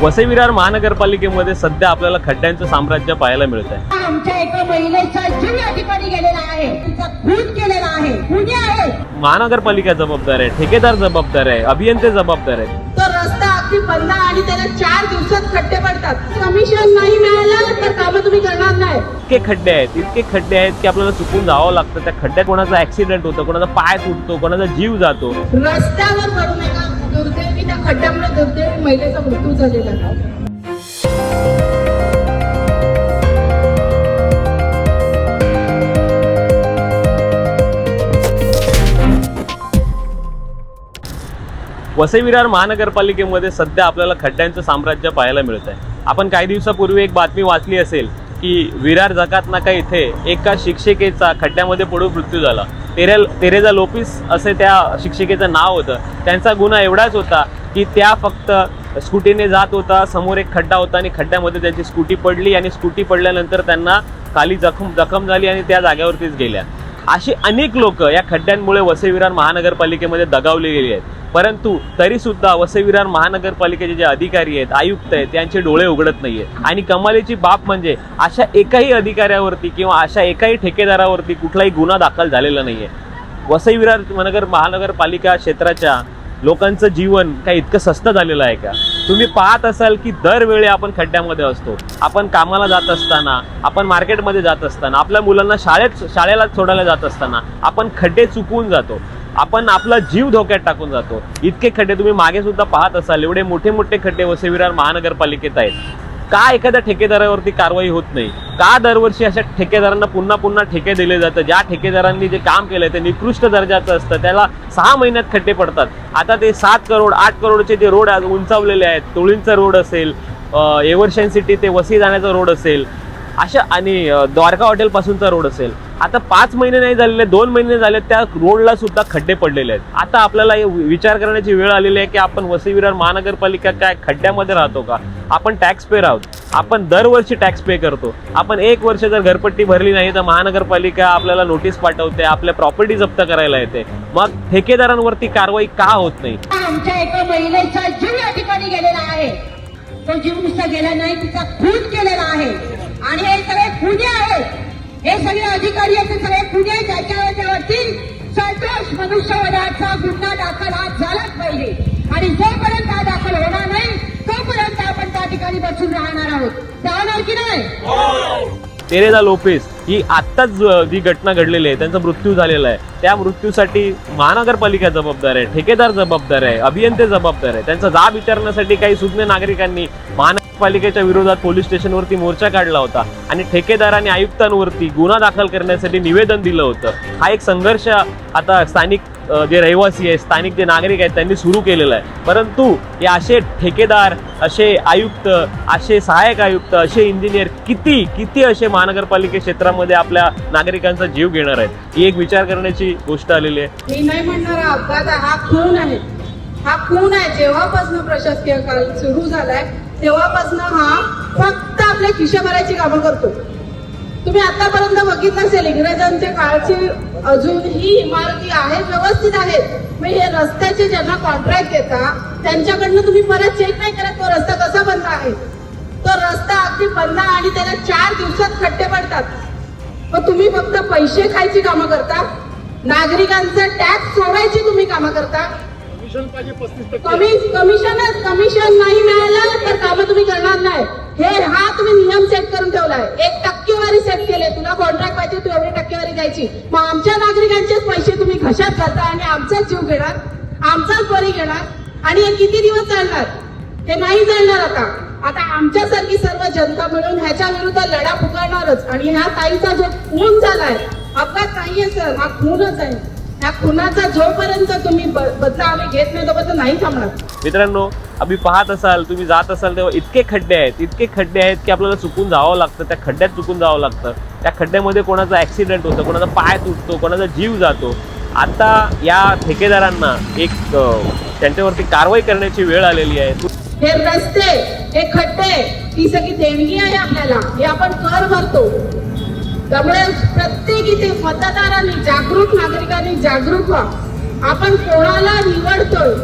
वसई विरार महानगरपालिकेमध्ये सध्या आपल्याला खड्ड्यांचं साम्राज्य पाहायला मिळत आहे आमच्या एका महिलेचा जीव या ठिकाणी गेलेला आहे. तिचा खून केलेला आहे. कुणी आहे महानगरपालिका जबाबदार आहे ठेकेदार जबाबदार आहे अभियंते जबाबदार आहेत. तो रस्ता अगदी बंद आणि त्याला चार दिवसात खड्डे पडतात. कमिशन नाही मिळालं तर कामं तुम्ही करणार नाही. इतके खड्डे आहेत इतके खड्डे आहेत की आपल्याला चुकून जावं लागतं. त्या खड्ड्यात कोणाचा ऍक्सिडेंट होतो कोणाचा पाय तुटतो कोणाचा जीव जातो. रस्त्यावर पडू नका. दुर्दैवी त्या खड्ड्यामुळे दुर्दैवी महिलेचा मृत्यू झालेला वसई विरार महानगरपालिकेमध्ये सध्या आपल्याला खड्ड्यांचं साम्राज्य पाहायला मिळत आहे आपण काही दिवसापूर्वी एक बातमी वाचली असेल की विरार जकात नाका इथे एका शिक्षिकेचा खड्ड्यामध्ये पडून मृत्यू झाला. तेरेल तेरेजा लोपिस असे त्या शिक्षिकेचं नाव होतं. त्यांचा गुन्हा एवढाच होता की त्या फक्त स्कूटीने जात होता समोर एक खड्डा होता आणि खड्ड्यामध्ये त्यांची स्कूटी पडली आणि स्कूटी पडल्यानंतर त्यांना खाली जखम जखम झाली आणि त्या जाग्यावरतीच गेल्या. अशी अनेक लोक या खड्ड्यांमुळे वसईविरार महानगरपालिकेमध्ये दगावले गेली आहेत. परंतु तरी सुद्धा वसई महानगरपालिकेचे जे अधिकारी आहेत आयुक्त आहेत त्यांचे डोळे उघडत नाहीये. आणि कमालीची बाब म्हणजे अशा एकाही अधिकाऱ्यावरती किंवा अशा एकाही ठेकेदारावरती कुठलाही गुन्हा दाखल झालेला नाहीये. वसई विरार महानगर महानगरपालिका क्षेत्राच्या लोकांचं जीवन काय इतकं स्वस्त झालेलं आहे का? तुम्ही पाहत असाल की दरवेळी आपण खड्ड्यामध्ये असतो. आपण कामाला जात असताना आपण मार्केटमध्ये जात असताना आपल्या मुलांना शाळेत शाळेला सोडायला जात असताना आपण खड्डे चुकवून जातो. आपण आपला जीव धोक्यात टाकून जातो. इतके खड्डे तुम्ही मागे सुद्धा पाहत असाल एवढे मोठे मोठे खड्डे वसई विरार महानगरपालिकेत आहेत. का एखाद्या ठेकेदारावरती कारवाई होत नाही? का दरवर्षी अशा ठेकेदारांना पुन्हा पुन्हा ठेके दिले जातं ज्या ठेकेदारांनी जे काम केलंय ते निकृष्ट दर्जाचं असतं. त्याला सहा महिन्यात खड्डे पडतात. आता ते सात करोड आठ करोडचे जे रोड आज उंचावलेले आहेत तुळींचा रोड असेल एव्हरशन सिटी ते वसी जाण्याचा रोड असेल अशा आणि द्वारका हॉटेलपासूनचा रोड असेल आता पाच महिने नाही झालेले दोन महिने झाले त्या रोडला सुद्धा खड्डे पडलेले आहेत. आता आपल्याला हे विचार करण्याची वेळ आलेली आहे की आपण वसई विरार महानगरपालिका काय खड्ड्यामध्ये राहतो का? आपण टॅक्स पे आहोत. आपण दरवर्षी टॅक्स पे करतो. आपण एक वर्ष जर घरपट्टी भरली नाही तर महानगरपालिका आपल्याला नोटीस पाठवते आपल्या प्रॉपर्टी जप्त करायला येते. मग ठेकेदारांवरती कारवाई का होत नाही? आमच्या एका महिलेचा जीव या ठिकाणी गेलेला आहे. तो जीव नुसता गेला नाही तिचा खून केलेला आहे. आणि हे सगळे खुने आहेत. हे सगळे अधिकारी आहेत ते सगळे खुने आहेत ज्याच्या त्यावरती सदोष मनुष्यवधाचा गुन्हा दाखल आज झालाच पाहिजे आणि जोपर्यंत हा दाखल होणार नाही तोपर्यंत आपण त्या ठिकाणी बसून राहणार आहोत राहणार की नाही लोपेस ही आत्ताच जी घटना घडलेली आहे त्यांचा मृत्यू झालेला आहे. त्या मृत्यूसाठी महानगरपालिका जबाबदार आहे ठेकेदार जबाबदार आहे अभियंते जबाबदार आहे. त्यांचा जाब विचारण्यासाठी काही सुज्ञ नागरिकांनी महानगरपालिकेच्या विरोधात पोलीस स्टेशनवरती मोर्चा काढला होता आणि ठेकेदार आणि आयुक्तांवरती गुन्हा दाखल करण्यासाठी निवेदन दिलं होतं. हा एक संघर्ष आता स्थानिक जे रहिवासी आहेत स्थानिक जे नागरिक आहेत त्यांनी सुरू केलेलं आहे. परंतु हे असे ठेकेदार असे आयुक्त असे सहाय्यक आयुक्त असे इंजिनियर किती किती असे महानगरपालिके क्षेत्रामध्ये आपल्या नागरिकांचा जीव घेणार आहेत? ही एक विचार करण्याची गोष्ट आलेली आहे. मी नाही म्हणणार अपघात हा खून आहे. हा खून आहे जेव्हापासून प्रशासकीय काळ सुरू झालाय तेव्हापासून हा फक्त आपल्या खिशा भरायची कामं करतो. तुम्ही आतापर्यंत बघितलं असेल इंग्रजांच्या काळची अजूनही इमारती आहेत व्यवस्थित आहेत मग हे रस्त्याचे ज्यांना कॉन्ट्रॅक्ट देता त्यांच्याकडनं तुम्ही परत चेक नाही करत तो रस्ता कसा बंद आहे? तो रस्ता अगदी बंद आणि त्याला चार दिवसात खड्डे पडतात. मग तुम्ही फक्त पैसे खायची कामं करता? नागरिकांचा टॅक्स सोडायची तुम्ही कामं करता? कमी कमिशनच कमिशन नाही मिळालं तर कामं तुम्ही करणार नाही. हे हा तुम्ही नियम सेट करून ठेवलाय. एक टक्केवारी सेट केले. तुला कॉन्ट्रॅक्ट पाहिजे तू एवढी टक्केवारी द्यायची. मग आमच्या नागरिकांचेच पैसे तुम्ही घशात घालता आणि आमचाच जीव घेणार? आमचाच बरी घेणार? आणि हे किती दिवस चालणार? हे नाही चालणार आता. आता आमच्यासारखी सर्व जनता मिळून ह्याच्या विरुद्ध लढा पुकारणारच. आणि ह्या ताईचा जो खून झालाय अपघात नाहीये सर. हा खूनच आहे. ह्या खुनाचा जोपर्यंत तुम्ही ब- बदला आम्ही घेत नाही तोपर्यंत नाही थांबणार. मित्रांनो आम्ही पाहत असाल तुम्ही जात असाल तेव्हा इतके खड्डे आहेत इतके खड्डे आहेत की आपल्याला चुकून जावं लागतं त्या खड्ड्यात चुकून जावं लागतं. त्या खड्ड्यामध्ये कोणाचा ऍक्सिडेंट होतं कोणाचा पाय तुटतो कोणाचा जीव जातो. आता या ठेकेदारांना एक त्यांच्यावरती कारवाई करण्याची वेळ आलेली आहे. हे रस्ते हे खड्डे ही सगळी देणगी आहे आपल्याला हे आपण कर भरतो. त्यामुळे प्रत्येक इथे मतदारांनी जागरूक नागरिकांनी जागरूक व्हा. आपण कोणाला निवडतोय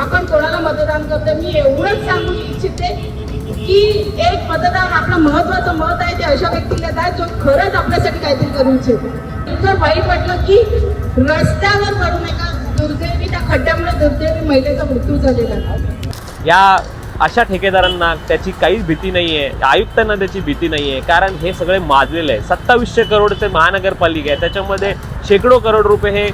आपण कोणाला मतदान करतोय मी एवढंच सांगू इच्छिते की एक मतदान आपलं महत्वाचं मत आहे ते अशा व्यक्तीला द्या जो खरंच आपल्यासाठी काहीतरी करू इच्छितो. इतकं वाईट वाटलं की रस्त्यावर पडून एका दुर्दैवी त्या खड्ड्यामुळे दुर्दैवी महिलेचा मृत्यू झालेला या अशा ठेकेदारांना त्याची काहीच भीती नाही आहे आयुक्तांना त्याची भीती नाही आहे कारण हे सगळे माजलेले आहे सत्तावीसशे करोडचे महानगरपालिका आहे त्याच्यामध्ये शेकडो करोड रुपये हे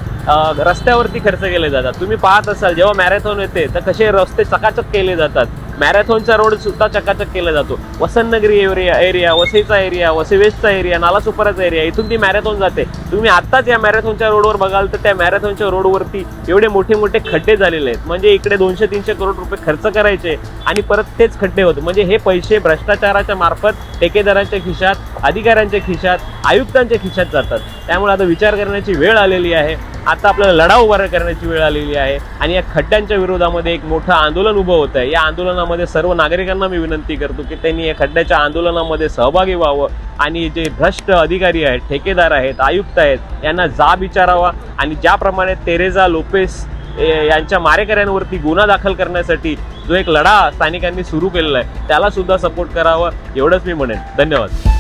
रस्त्यावरती खर्च केले जातात. तुम्ही पाहत असाल जेव्हा मॅरेथॉन येते तर कसे रस्ते चकाचक केले जातात. मॅरेथॉनचा रोड सुद्धा चकाचक केला जातो. वसंतनगरी एरिया एरिया वसईचा एरिया वसई वेस्टचा एरिया नालासोपाराचा एरिया इथून ती मॅरेथॉन जाते. तुम्ही आत्ताच या मॅरेथॉनच्या रोडवर बघाल तर त्या मॅरेथॉनच्या रोडवरती एवढे मोठे मोठे खड्डे झालेले आहेत. म्हणजे इकडे दोनशे तीनशे करोड रुपये खर्च करायचे आणि परत तेच खड्डे होते. म्हणजे हे पैसे भ्रष्टाचाराच्या मार्फत ठेकेदारांच्या खिशात अधिकाऱ्यांच्या खिशात आयुक्तांच्या खिशात जातात. त्यामुळे आता विचार करण्याची वेळ आलेली आहे. आता आपल्याला लढा उभा करण्याची वेळ आलेली आहे आणि या खड्ड्यांच्या विरोधामध्ये एक मोठं आंदोलन उभं होतं आहे. या आंदोलनामध्ये सर्व नागरिकांना मी विनंती करतो की त्यांनी या खड्ड्याच्या आंदोलनामध्ये सहभागी व्हावं आणि जे भ्रष्ट अधिकारी आहेत ठेकेदार आहेत आयुक्त आहेत यांना जाब विचारावा आणि ज्याप्रमाणे तेरेजा लोपेस यांच्या मारेकऱ्यांवरती गुन्हा दाखल करण्यासाठी जो एक लढा स्थानिकांनी सुरू केलेला आहे त्याला सुद्धा सपोर्ट करावं एवढंच मी म्हणेन. धन्यवाद.